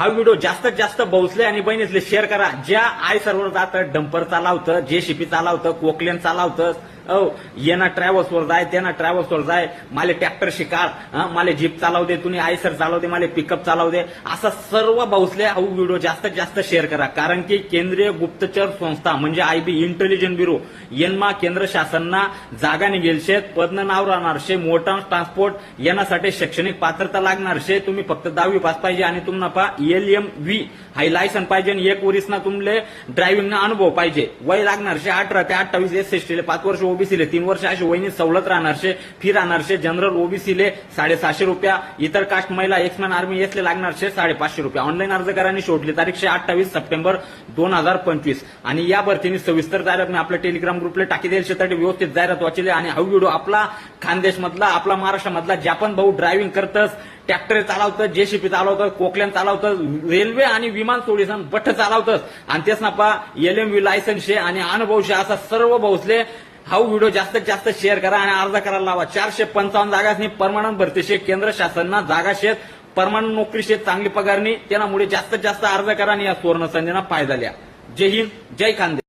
हा व्हिडिओ जास्तीत जास्त बौसले आणि बहिणीसले शेअर करा. ज्या आय सर्वर जातं डंपर चालावतं जे शिपी चालावतं कोकलेन चालावतं येणा येना ट्रॅव्हल्सवर जाय त्यांना ट्रॅव्हल्सवर जाय माले ट्रॅक्टर शिकाळ मला माले जीप चालव दे तुम्ही आयसर चालव दे माले पिकअप चालव दे असा सर्व भाऊसले हा व्हिडिओ जास्तीत जास्त शेअर करा. कारण की केंद्रीय गुप्तचर संस्था म्हणजे आयबी इंटेलिजन्स ब्युरो यनमा केंद्र शासनना जागा निघेल शेत पदनं नाव राहणार शे मोटर ट्रान्सपोर्ट येण्यासाठी शैक्षणिक पात्रता लागणार शे. तुम्ही फक्त दहावी पास पाहिजे आणि तुम्हाला L M V high licence पाहिजे आणि एक वरीसना तुमले ड्रायव्हिंगना अनुभव पाहिजे. वय लागणार शे अठरा ते अठ्ठावीस एस एस पाच वर्ष ओबीसीले तीन वर्ष अशी वहिनी सवलत राहणार फी राहणार जनरल ओबीसीले साडेसहाशे रुपया इतर कास्ट महिला एक्समॅन आर्मी एसले लागणार शे साडेपाचशे रुपया. ऑनलाईन अर्ज शोधली आणि तारीख शे अठ्ठावीस सप्टेंबर दोन हजार पंचवीस. आणि या भरतीने सविस्तर जाहिरात मी आपल्या टेलिग्राम ग्रुपला टाकी देईल शेतात व्यवस्थित जाहिरात वाचली आणि हा व्हिडिओ आपला खानदेश मधला आपला महाराष्ट्रामधला जापन भाऊ ड्रायव्हिंग करतस ट्रॅक्टर चालवतं जेसीपी चालवतं कोकल्यान चालवतं रेल्वे आणि विमान सोडीसन बठ चालवतं आणि तेच ना पा एल एम व्ही लायसन्स शे आणि अनुभव शे असा सर्व भोसले हा व्हिडिओ जास्तीत जास्त शेअर करा आणि अर्ज करायला लावा. चारशे पंचावन्न जागासनी परमनंट भरती शे केंद्र शासनना जागा शेत परमनंट नोकरी शेत चांगली पगारनी त्यामुळे जास्तीत जास्त अर्ज करा आणि या सुवर्ण संधीना फायदा लिहा जय हिंद जय खांदे